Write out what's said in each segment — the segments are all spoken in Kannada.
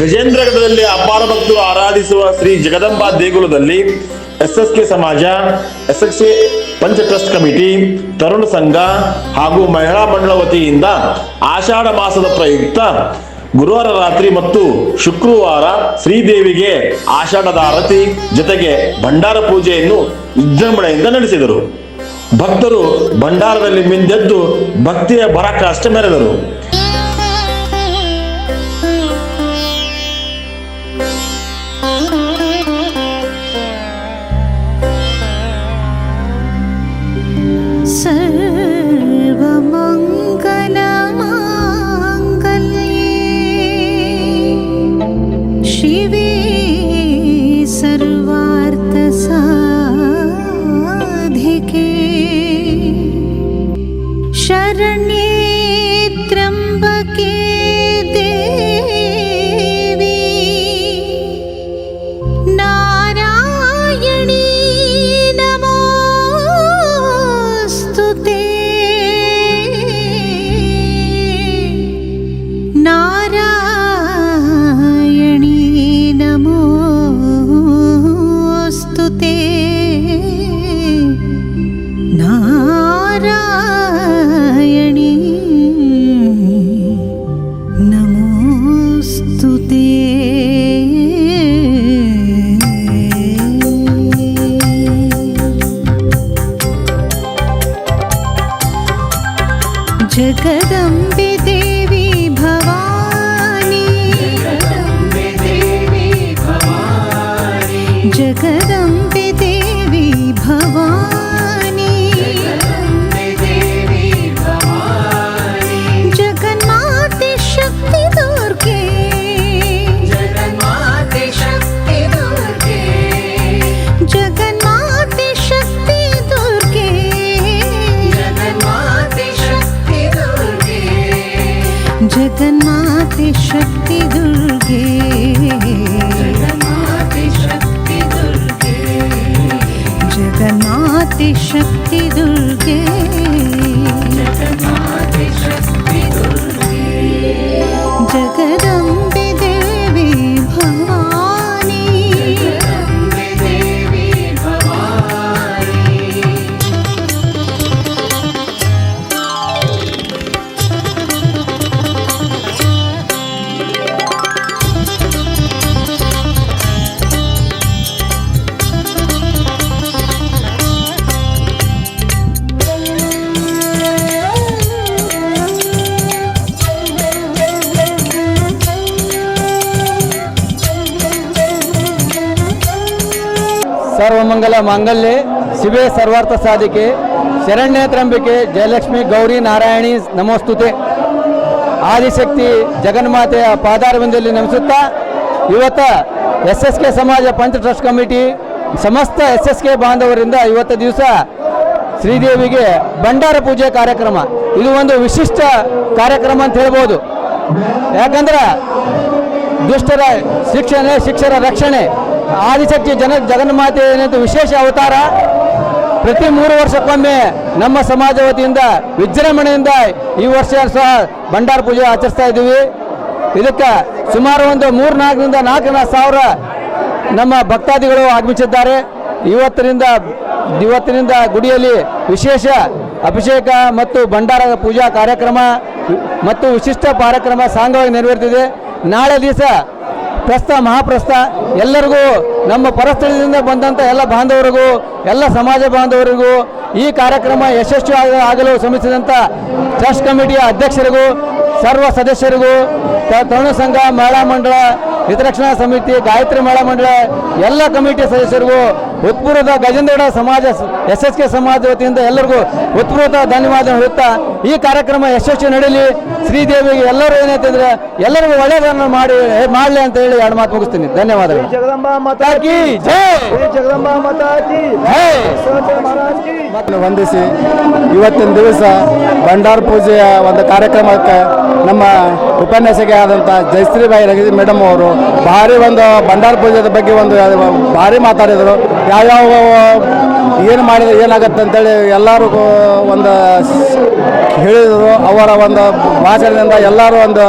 ಗಜೇಂದ್ರಗಢದಲ್ಲಿ ಅಪಾರ ಭಕ್ತರು ಆರಾಧಿಸುವ ಶ್ರೀ ಜಗದಂಬಾ ದೇಗುಲದಲ್ಲಿ ಎಸ್ ಎಸ್ ಕೆ ಸಮಾಜ ಎಸ್ ಎಸ್ ಕೆ ಪಂಚ ಟ್ರಸ್ಟ್ ಕಮಿಟಿ, ತರುಣ ಸಂಘ ಹಾಗೂ ಮಹಿಳಾ ಮಂಡಳ ವತಿಯಿಂದ ಆಷಾಢ ಮಾಸದ ಪ್ರಯುಕ್ತ ಗುರುವಾರ ರಾತ್ರಿ ಮತ್ತು ಶುಕ್ರವಾರ ಶ್ರೀದೇವಿಗೆ ಆಷಾಢದ ಆರತಿ ಜೊತೆಗೆ ಭಂಡಾರ ಪೂಜೆಯನ್ನು ವಿಜೃಂಭಣೆಯಿಂದ ನಡೆಸಿದರು. ಭಕ್ತರು ಭಂಡಾರದಲ್ಲಿ ಮಿಂದೆದ್ದು ಭಕ್ತಿಯ ಬರಕಾಷ್ಟ ಮೆರೆದರು. না जगन्माते शक्ति दुर्गे। जगन्माते शक्ति दुर्गे। जगदम्बे ಸರ್ವಮಂಗಲ ಮಾಂಗಲ್ಯ, ಶಿವೆ ಸರ್ವಾರ್ಥ ಸಾಧಿಕೆ, ಶರಣ್ಯ ತ್ರಂಬಿಕೆ ಜಯಲಕ್ಷ್ಮಿ ಗೌರಿ ನಾರಾಯಣಿ ನಮೋಸ್ತುತೆ. ಆದಿಶಕ್ತಿ ಜಗನ್ಮಾತೆಯ ಪಾದಾರವಿಂದಲ್ಲಿ ನಮಿಸುತ್ತಾ ಇವತ್ತ ಎಸ್ ಎಸ್ ಕೆ ಸಮಾಜ ಪಂಚ ಟ್ರಸ್ಟ್ ಕಮಿಟಿ, ಸಮಸ್ತ ಎಸ್ ಎಸ್ ಕೆ ಬಾಂಧವರಿಂದ ಇವತ್ತು ದಿವಸ ಶ್ರೀದೇವಿಗೆ ಭಂಡಾರ ಪೂಜೆ ಕಾರ್ಯಕ್ರಮ. ಇದು ಒಂದು ವಿಶಿಷ್ಟ ಕಾರ್ಯಕ್ರಮ ಅಂತ ಹೇಳ್ಬೋದು. ಯಾಕಂದ್ರೆ ದುಷ್ಟರ ಶಿಕ್ಷಣ ಶಿಕ್ಷರ ರಕ್ಷಣೆ. ಆದಿಶಕ್ತಿ ಜನ ಜಗನ್ಮಾತೆ ಏನಂತ ವಿಶೇಷ ಅವತಾರ. ಪ್ರತಿ ಮೂರು ವರ್ಷಕ್ಕೊಮ್ಮೆ ನಮ್ಮ ಸಮಾಜ ವತಿಯಿಂದ, ವಿಜೃಂಭಣೆಯಿಂದ ಈ ವರ್ಷ ಸಹ ಭಂಡಾರ ಪೂಜೆ ಆಚರಿಸ್ತಾ ಇದ್ದೀವಿ. ಇದಕ್ಕೆ ಸುಮಾರು ಒಂದು ಮೂರು ನಾಲ್ಕರಿಂದ ನಾಲ್ಕು ಸಾವಿರ ನಮ್ಮ ಭಕ್ತಾದಿಗಳು ಆಗಮಿಸಿದ್ದಾರೆ. ಇವತ್ತಿನಿಂದ ಇವತ್ತಿನಿಂದ ಗುಡಿಯಲ್ಲಿ ವಿಶೇಷ ಅಭಿಷೇಕ ಮತ್ತು ಭಂಡಾರ ಪೂಜಾ ಕಾರ್ಯಕ್ರಮ ಮತ್ತು ವಿಶಿಷ್ಟ ಕಾರ್ಯಕ್ರಮ ಸಾಂಗವಾಗಿ ನೆರವೇರ್ತಿದೆ. ನಾಳೆ ದಿವಸ ಪ್ರಸ್ತ ಮಹಾಪ್ರಸ್ತ ಎಲ್ಲರಿಗೂ ನಮ್ಮ ಪರಸ್ಥಳದಿಂದ ಬಂದಂಥ ಎಲ್ಲ ಬಾಂಧವರಿಗೂ, ಎಲ್ಲ ಸಮಾಜ ಬಾಂಧವರಿಗೂ ಈ ಕಾರ್ಯಕ್ರಮ ಯಶಸ್ವಿ ಆಗ- ಆಗಲು ಶ್ರಮಿಸಿದಂಥ ಟ್ರಸ್ಟ್ ಕಮಿಟಿಯ ಅಧ್ಯಕ್ಷರಿಗೂ, ಸರ್ವ ಸದಸ್ಯರಿಗೂ ತರುಣ ಸಂಘ ಮಹಿಳಾ ಮಂಡಳ ಹಿತರಕ್ಷಣಾ ಸಮಿತಿ, ಗಾಯತ್ರಿ ಮಹಿಳಾ ಮಂಡಳ, ಎಲ್ಲ ಕಮಿಟಿ ಸದಸ್ಯರಿಗೂ ಉತ್ಪೂರ್ವದ ಗಜೇಂದ್ರಗಡ ಸಮಾಜ ಎಸ್ ಎಸ್ ಕೆ ಸಮಾಜ ವತಿಯಿಂದ ಎಲ್ಲರಿಗೂ ಉತ್ಪೂರ್ವದ ಧನ್ಯವಾದ ಹೇಳುತ್ತಾ ಈ ಕಾರ್ಯಕ್ರಮ ಯಶಸ್ವಿ ನಡೀಲಿ. ಶ್ರೀದೇವಿಗೆ ಎಲ್ಲರೂ ಏನಂತಂದ್ರೆ ಅಂದ್ರೆ ಎಲ್ಲರಿಗೂ ಒಳ್ಳೆಯದನ್ನು ಮಾಡಿ ಮಾಡಲಿ ಅಂತ ಹೇಳಿ ಎರಡು ಮಾತು ಮುಗಿಸ್ತೀನಿ. ಧನ್ಯವಾದಗಳು. ವಂದಿಸಿ ಇವತ್ತಿನ ದಿವಸ ಭಂಡಾರ ಪೂಜೆಯ ಒಂದು ಕಾರ್ಯಕ್ರಮಕ್ಕೆ ನಮ್ಮ ಉಪನ್ಯಾಸಕಿ ಆದಂಥ ಜಯಶ್ರೀಬಾಯಿ ರಗಿ ಮೇಡಮ್ ಅವರು ಭಾರಿ ಒಂದು ಭಂಡಾರ ಪೂಜೆಯ ಬಗ್ಗೆ ಒಂದು ಭಾರಿ ಮಾತಾಡಿದರು. ಯಾವ್ಯಾವ ಏನು ಮಾಡಿದ್ರೆ ಏನಾಗತ್ತೆ ಅಂತೇಳಿ ಎಲ್ಲರೂ ಒಂದು ಹೇಳಿದರು. ಅವರ ಒಂದು ಭಾಷಣದಿಂದ ಎಲ್ಲರೂ ಒಂದು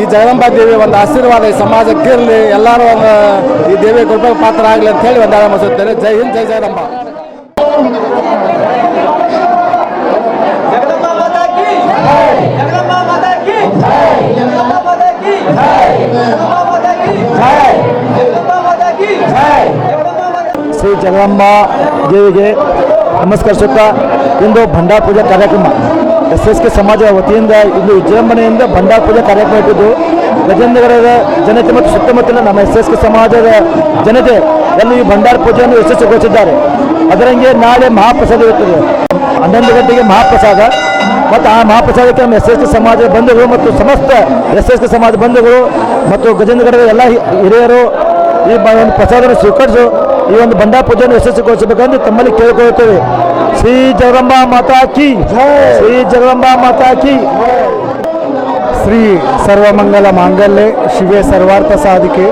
ಈ ಜಗದಂಬಾ ದೇವಿ ಒಂದು ಆಶೀರ್ವಾದ ಈ ಸಮಾಜಕ್ಕೆ ಇರಲಿ. ಎಲ್ಲರೂ ಒಂದು ಈ ದೇವಿ ಕೃಪೆಗೆ ಪಾತ್ರ ಆಗಲಿ ಅಂತ ಹೇಳಿ ಒಂದು ಆರಂಭಿಸುತ್ತೇನೆ ಜೈ ಹಿಂದ್, ಜೈ ಜಗದಂಬಾ ಜಗದಂಬಾ ದೇವಿಗೆ ನಮಸ್ಕರಿಸುತ್ತಾ ಇಂದು ಭಂಡಾರ ಪೂಜಾ ಕಾರ್ಯಕ್ರಮ. ಎಸ್ ಎಸ್ ಕೆ ಸಮಾಜದ ವತಿಯಿಂದ ಇಂದು ವಿಜೃಂಭಣೆಯಿಂದ ಭಂಡಾರ ಪೂಜಾ ಕಾರ್ಯಕ್ರಮ ಇಟ್ಟಿದ್ದು. ಗಜೇಂದ್ರಗಡದ ಜನತೆ ಮತ್ತು ಸುತ್ತಮುತ್ತಲಿನ ನಮ್ಮ ಎಸ್ ಎಸ್ ಕೆ ಸಮಾಜದ ಜನತೆ ಎಲ್ಲೂ ಈ ಭಂಡಾರ ಪೂಜೆಯನ್ನು ಯಶಸ್ವಿಗೊಳಿಸಿದ್ದಾರೆ. ಅದರಂಗೆ ನಾಳೆ ಮಹಾಪ್ರಸಾದ ಇರುತ್ತದೆ. ಹನ್ನೊಂದು ಗಂಟೆಗೆ ಮಹಾಪ್ರಸಾದ. ಮತ್ತು ಆ ಮಹಾಪ್ರಸಾದಕ್ಕೆ ನಮ್ಮ ಎಸ್ ಎಸ್ ಕೆ ಸಮಾಜದ ಬಂಧುಗಳು ಮತ್ತು ಸಮಸ್ತ ಎಸ್ ಎಸ್ ಕೆ ಸಮಾಜದ ಬಂಧುಗಳು ಮತ್ತು ಗಜೇಂದ್ರಗಡದ ಎಲ್ಲ ಹಿರಿಯರು ಈ ಒಂದು ಪ್ರಸಾದವನ್ನು ಸ್ವೀಕರಿಸು ಈ ಒಂದು ಬಂಡಾ ಪೂಜೆಯನ್ನು ಯಶಸ್ವಿಗೊಳಿಸಬೇಕೆಂದು ತಮ್ಮಲ್ಲಿ ಕೇಳಿಕೊಳ್ಳುತ್ತೇವೆ. ಶ್ರೀ ಜಗದಂಬಾ ಮಾತಾಕಿ ಶ್ರೀ ಜಗದಂಬಾ ಮಾತಾಕಿ ಶ್ರೀ ಸರ್ವಮಂಗಲ ಮಾಂಗಲ್ಯ, ಶಿವೆ ಸರ್ವಾರ್ಥ ಸಾಧಿಕೆ,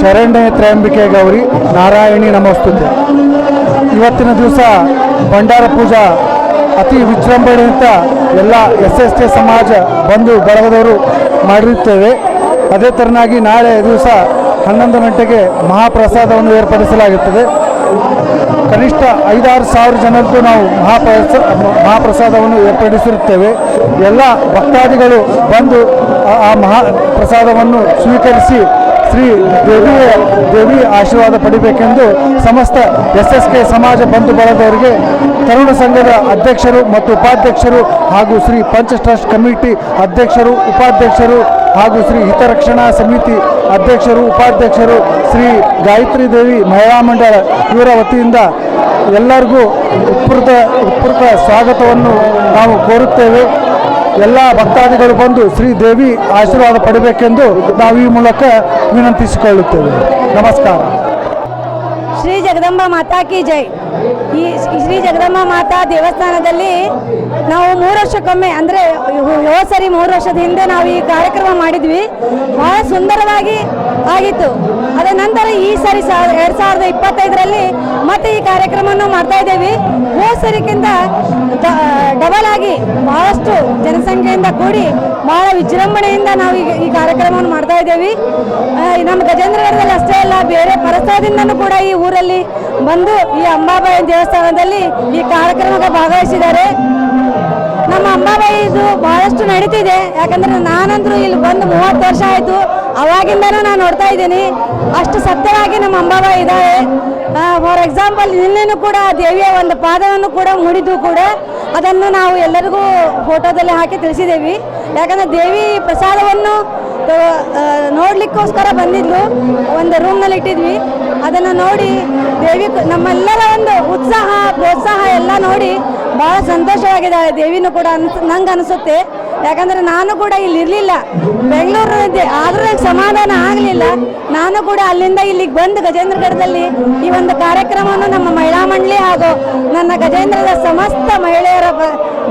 ಶರಣ್ಯ ತ್ರಯಂಬಿಕೆ ಗೌರಿ, ನಾರಾಯಣಿ ನಮಸ್ತುತೆ. ಇವತ್ತಿನ ದಿವಸ ಭಂಡಾರ ಪೂಜಾ ಅತಿ ವಿಜೃಂಭಣೆಯಿಂದ ಎಲ್ಲ ಎಸ್ ಎಸ್ ಟಿ ಸಮಾಜ ಬಂಧು ಬಳಗದವರು ಮಾಡಿರುತ್ತೇವೆ. ಅದೇ ಥರನಾಗಿ ನಾಳೆ ದಿವಸ ಹನ್ನೊಂದು ಗಂಟೆಗೆ ಮಹಾಪ್ರಸಾದವನ್ನು ಏರ್ಪಡಿಸಲಾಗುತ್ತದೆ. ಕನಿಷ್ಠ ಐದಾರು ಸಾವಿರ ಜನರದ್ದು ನಾವು ಮಹಾಪ್ರಸ, ಮಹಾಪ್ರಸಾದವನ್ನು ಏರ್ಪಡಿಸಿರುತ್ತೇವೆ. ಎಲ್ಲ ಭಕ್ತಾದಿಗಳು ಬಂದು ಆ- ಮಹಾಪ್ರಸಾದವನ್ನು ಮಹಾ ಪ್ರಸಾದವನ್ನು ಸ್ವೀಕರಿಸಿ ಶ್ರೀ ದೇವಿಯ, ದೇವಿ ಆಶೀರ್ವಾದ ಪಡಿಬೇಕೆಂದು ಸಮಸ್ತ ಎಸ್ ಎಸ್ ಕೆ ಸಮಾಜ ಬಂಧು ಬಳಗದವರಿಗೆ ತರುಣ ಸಂಘದ ಅಧ್ಯಕ್ಷರು ಮತ್ತು ಉಪಾಧ್ಯಕ್ಷರು ಹಾಗೂ ಶ್ರೀ ಪಂಚ ಟ್ರಸ್ಟ್ ಕಮಿಟಿ ಅಧ್ಯಕ್ಷರು, ಉಪಾಧ್ಯಕ್ಷರು ಹಾಗೂ ಶ್ರೀ ಹಿತರಕ್ಷಣಾ ಸಮಿತಿ ಅಧ್ಯಕ್ಷರು, ಉಪಾಧ್ಯಕ್ಷರು ಶ್ರೀ ಗಾಯತ್ರಿ ದೇವಿ ಮಹಿಳಾ ಮಂಡಳ ಇವರ ವತಿಯಿಂದ ಎಲ್ಲರಿಗೂ ಉತ್ಪೃತ ಉತ್ಪೃತ ಸ್ವಾಗತವನ್ನು ನಾವು ಕೋರುತ್ತೇವೆ. ಎಲ್ಲ ಭಕ್ತಾದಿಗಳು ಬಂದು ಶ್ರೀ ದೇವಿ ಆಶೀರ್ವಾದ ಪಡಬೇಕೆಂದು ನಾವು ಈ ಮೂಲಕ ವಿನಂತಿಸಿಕೊಳ್ಳುತ್ತೇವೆ. ನಮಸ್ಕಾರ. ಶ್ರೀ ಜಗದಂಬ ಮಾತಾ ಕಿ ಜೈ. ಈ ಶ್ರೀ ಜಗದಮ್ಮ ಮಾತಾ ದೇವಸ್ಥಾನದಲ್ಲಿ ನಾವು ಮೂರು ವರ್ಷಕ್ಕೊಮ್ಮೆ, ಅಂದರೆ ಹೋದ ಸರಿ ಮೂರು ವರ್ಷದ ಹಿಂದೆ ನಾವು ಈ ಕಾರ್ಯಕ್ರಮ ಮಾಡಿದ್ವಿ. ಬಹಳ ಸುಂದರವಾಗಿ ಆಗಿತ್ತು. ಅದರ ನಂತರ ಈ ಸರಿ ಸಾ, ಎರಡು ಸಾವಿರದ ಇಪ್ಪತ್ತೈದರಲ್ಲಿ ಮತ್ತೆ ಈ ಕಾರ್ಯಕ್ರಮವನ್ನು ಮಾಡ್ತಾ ಇದ್ದೇವೆ. ಹೋದ ಸರಿಗಿಂತ ಡಬಲ್ ಆಗಿ ಬಹಳಷ್ಟು ಜನಸಂಖ್ಯೆಯಿಂದ ಕೂಡಿ ಬಹಳ ವಿಜೃಂಭಣೆಯಿಂದ ನಾವು ಈಗ ಈ ಕಾರ್ಯಕ್ರಮವನ್ನು ಮಾಡ್ತಾ ಇದ್ದೇವೆ. ನಮ್ಮ ಗಜೇಂದ್ರಗಢದಲ್ಲಿ ಅಷ್ಟೇ ಅಲ್ಲ, ಬೇರೆ ಪರಿಸರದಿಂದನೂ ಕೂಡ ಈ ಊರಲ್ಲಿ ಬಂದು ಈ ಅಂಬಾಬಾಯಿ ದೇವಸ್ಥಾನದಲ್ಲಿ ಈ ಕಾರ್ಯಕ್ರಮಕ್ಕೆ ಭಾಗವಹಿಸಿದ್ದಾರೆ. ನಮ್ಮ ಅಂಬಾಬಾಯಿ ಇದು ಬಹಳಷ್ಟು ನಡೀತಿದೆ. ಯಾಕಂದ್ರೆ ನಾನಂದ್ರೂ ಇಲ್ಲಿ ಬಂದು ಮೂವತ್ತು ವರ್ಷ ಆಯಿತು. ಅವಾಗಿಂದನೂ ನಾನು ನೋಡ್ತಾ ಇದ್ದೀನಿ. ಅಷ್ಟು ಸತ್ಯವಾಗಿ ನಮ್ಮ ಅಂಬಾಬಾಯಿ ಇದ್ದಾವೆ ಫಾರ್ ಎಕ್ಸಾಂಪಲ್ ನಿನ್ನೆನೂ ಕೂಡ ದೇವಿಯ ಒಂದು ಪಾದವನ್ನು ಕೂಡ ಮುಡಿದು ಕೂಡ ಅದನ್ನು ನಾವು ಎಲ್ಲರಿಗೂ ಫೋಟೋದಲ್ಲಿ ಹಾಕಿ ತಿಳಿಸಿದ್ದೇವೆ. ಯಾಕಂದ್ರೆ ದೇವಿ ಪ್ರಸಾದವನ್ನು ನೋಡಲಿಕ್ಕೋಸ್ಕರ ಬಂದಿದ್ಲು. ಒಂದು ರೂಮ್ನಲ್ಲಿ ಇಟ್ಟಿದ್ವಿ. ಅದನ್ನು ನೋಡಿ ದೇವಿ ನಮ್ಮೆಲ್ಲರ ಒಂದು ಉತ್ಸಾಹ, ಪ್ರೋತ್ಸಾಹ ಎಲ್ಲ ನೋಡಿ ಭಾಳ ಸಂತೋಷವಾಗಿದ್ದಾಳೆ ದೇವಿನೂ ಕೂಡ ಅನ್ಸ್ ನಂಗೆ ಅನಿಸುತ್ತೆ ಯಾಕಂದ್ರೆ ನಾನು ಕೂಡ ಇಲ್ಲಿ ಇರಲಿಲ್ಲ. ಬೆಂಗಳೂರು ಆದರೂ ಸಮಾಧಾನ ಆಗಲಿಲ್ಲ. ನಾನು ಕೂಡ ಅಲ್ಲಿಂದ ಇಲ್ಲಿಗೆ ಬಂದು ಗಜೇಂದ್ರಗಢದಲ್ಲಿ ಈ ಒಂದು ಕಾರ್ಯಕ್ರಮವನ್ನು ನಮ್ಮ ಮಹಿಳಾ ಮಂಡಳಿ ಹಾಗೂ ನನ್ನ ಗಜೇಂದ್ರದ ಸಮಸ್ತ ಮಹಿಳೆಯರ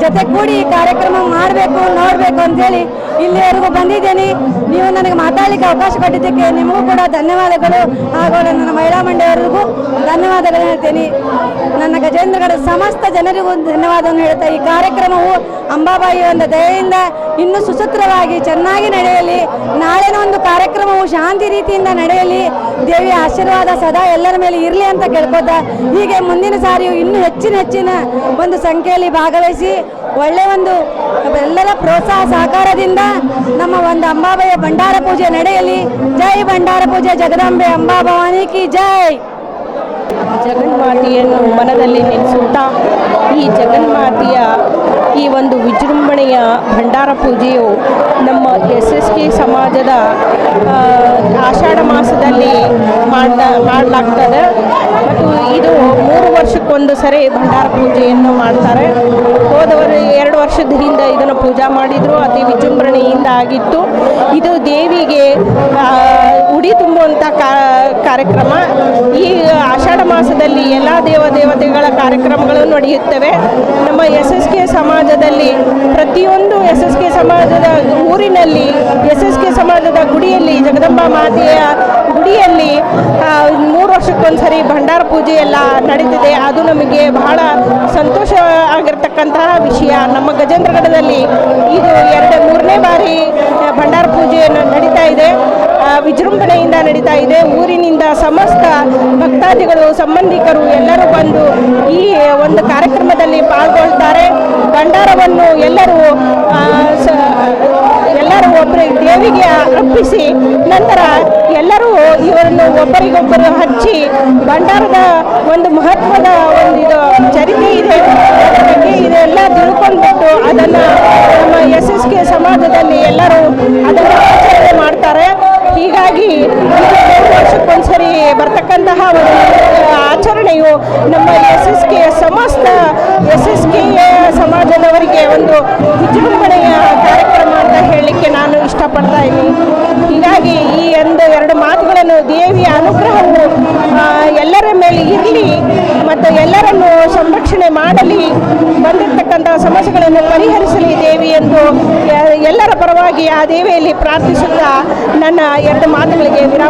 ಜೊತೆ ಕೂಡಿ ಈ ಕಾರ್ಯಕ್ರಮ ಮಾಡಬೇಕು, ನೋಡಬೇಕು ಅಂತೇಳಿ ಇಲ್ಲಿವರೆಗೂ ಬಂದಿದ್ದೀನಿ. ನೀವು ನನಗೆ ಮಾತಾಡಲಿಕ್ಕೆ ಅವಕಾಶ ಕೊಟ್ಟಿದ್ದಕ್ಕೆ ನಿಮಗೂ ಕೂಡ ಧನ್ಯವಾದಗಳು. ಹಾಗೂ ನನ್ನ ಮಹಿಳಾ ಮಂಡಳಿಯವರಿಗೂ ಧನ್ಯವಾದಗಳು ಹೇಳ್ತೀನಿ. ನನ್ನ ಗಜೇಂದ್ರಗಢ ಸಮಸ್ತ ಜನರಿಗೂ ಧನ್ಯವಾದವನ್ನು ಹೇಳ್ತಾ ಈ ಕಾರ್ಯಕ್ರಮವು ಅಂಬಾಬಾಯಿ ಒಂದು ದಯೆಯಿಂದ ಇನ್ನೂ ಸುಸೂತ್ರವಾಗಿ ಚೆನ್ನಾಗಿ ನಡೆಯಲಿ. ನಾಳಿನ ಒಂದು ಕಾರ್ಯಕ್ರಮವು ಶಾಂತಿ ರೀತಿಯಿಂದ ನಡೆಯಲಿ. ದೇವಿಯ ಆಶೀರ್ವಾದ ಸದಾ ಎಲ್ಲರ ಮೇಲೆ ಇರಲಿ ಅಂತ ಕೇಳ್ಕೊತಾ. ಹೀಗೆ ಮುಂದಿನ ಸಾರಿಯು ಇನ್ನೂ ಹೆಚ್ಚಿನ ಹೆಚ್ಚಿನ ಒಂದು ಸಂಖ್ಯೆಯಲ್ಲಿ ಭಾಗವಹಿಸಿ ಒಳ್ಳೆ ಒಂದು ಎಲ್ಲರ ಪ್ರೋತ್ಸಾಹ ಸಹಕಾರದಿಂದ ನಮ್ಮ ಒಂದು ಅಂಬಾಬಯ್ಯ ಭಂಡಾರ ಪೂಜೆ ನಡೆಯಲಿ. ಜೈ ಭಂಡಾರ ಪೂಜೆ, ಜಗದಾಂಬೆ ಅಂಬಾಭವಾನಿ ಕಿ ಜೈ. ಜಗನ್ಮಾತೆಯನ್ನು ಮನದಲ್ಲಿ ನೆನೆಸುತ್ತಾ ಈ ಜಗನ್ಮಾತೆಯ ಈ ಒಂದು ವಿಜೃಂಭಣೆಯ ಭಂಡಾರ ಪೂಜೆಯು ನಮ್ಮ ಎಸ್ ಎಸ್ ಕೆ ಸಮಾಜದ ಆಷಾಢ ಮಾಸದಲ್ಲಿ ಮಾಡ್ತಾ, ಮಾಡಲಾಗ್ತದೆ. ಮತ್ತು ಇದು ಮೂರು ವರ್ಷಕ್ಕೊಂದು ಸರಿ ಭಂಡಾರ ಪೂಜೆಯನ್ನು ಮಾಡ್ತಾರೆ. ಹೋದವರು ಎರಡು ವರ್ಷದ ಹಿಂದೆ ಇದನ್ನು ಪೂಜಾ ಮಾಡಿದರು. ಅತಿ ವಿಜೃಂಭಣೆಯಿಂದ ಆಗಿತ್ತು. ಇದು ದೇವಿಗೆ ಉಡಿ ತುಂಬುವಂಥ ಕಾರ್ಯಕ್ರಮ. ಈ ಆಷಾಢ ಮಾಸದಲ್ಲಿ ಎಲ್ಲ ದೇವ ದೇವತೆಗಳ ಕಾರ್ಯಕ್ರಮಗಳು ನಡೆಯುತ್ತವೆ. ನಮ್ಮ ಎಸ್ ಎಸ್ ಕೆ ಸಮಾಜದಲ್ಲಿ ಪ್ರತಿಯೊಂದು ಎಸ್ ಎಸ್ ಕೆ ಸಮಾಜದ ಊರಿನಲ್ಲಿ ಎಸ್ ಎಸ್ ಕೆ ಸಮಾಜದ ಗುಡಿಯಲ್ಲಿ ಜಗದಂಬಾ ಮಾತೆಯ ಗುಡಿಯಲ್ಲಿ ಮೂರು ವರ್ಷ ವರ್ಷಕ್ಕೊಂದ್ಸರಿ ಭಂಡಾರ ಪೂಜೆ ಎಲ್ಲ ನಡೀತಿದೆ. ಅದು ನಮಗೆ ಬಹಳ ಸಂತೋಷ ಆಗಿರ್ತಕ್ಕಂತಹ ವಿಷಯ. ನಮ್ಮ ಗಜೇಂದ್ರಗಢದಲ್ಲಿ ಇದು ಎರಡು, ಮೂರನೇ ಬಾರಿ ಭಂಡಾರ ಪೂಜೆಯನ್ನು ನಡೀತಾ ಇದೆ. ವಿಜೃಂಭಣೆಯಿಂದ ನಡೀತಾ ಇದೆ. ಊರಿನಿಂದ ಸಮಸ್ತ ಭಕ್ತಾದಿಗಳು, ಸಂಬಂಧಿಕರು ಎಲ್ಲರೂ ಬಂದು ಈ, ಒಂದು ಕಾರ್ಯಕ್ರಮದಲ್ಲಿ ಪಾಲ್ಗೊಳ್ತಾರೆ. ಭಂಡಾರವನ್ನು ಎಲ್ಲರೂ ಎಲ್ಲರೂ ಒಬ್ಬರು ದೇವಿಗೆ ಅರ್ಪಿಸಿ ನಂತರ ಎಲ್ಲರೂ ಇವರನ್ನು ಒಬ್ಬರಿಗೊಬ್ಬರು ಹಚ್ಚಿ ಭಂಡಾರದ ಒಂದು ಮಹತ್ವದ ವರ್ಷಕ್ಕೊಂದ್ಸರಿ ಬರ್ತಕ್ಕಂತಹ ಒಂದು ಆಚರಣೆಯು ನಮ್ಮ ಎಸ್ ಎಸ್ ಕೆ ಸಮಸ್ತ ಎಸ್ ಎಸ್ ಕೆ ಸಮಾಜದವರಿಗೆ ಒಂದು ವಿಜೃಂಭಣೆಯ ಕಾರ್ಯಕ್ರಮ ಅಂತ ಹೇಳಲಿಕ್ಕೆ ನಾನು ಇಷ್ಟಪಡ್ತಾ ಇದ್ದೀನಿ. ಹೀಗಾಗಿ ಈ ಒಂದು ಎರಡು ಮಾತುಗಳನ್ನು ದೇವಿಯ ಅನುಗ್ರಹವು ಎಲ್ಲರ ಮೇಲೆ ಇರಲಿ ಮತ್ತು ಎಲ್ಲರನ್ನು ಸಂರಕ್ಷಣೆ ಮಾಡಲಿ ಬಂದಿರತಕ್ಕಂತಹ ಸಮಸ್ಯೆಗಳನ್ನು ಪರಿಹರಿಸಲಿ ದೇವಿ ಎಂದು ಎಲ್ಲರ ಪರವಾಗಿ ಆ ದೇವಿಯಲ್ಲಿ ಪ್ರಾರ್ಥಿಸುತ್ತಾ ನನ್ನ ಎರಡು ಮಾತುಗಳಿಗೆ ವಿರಾಮ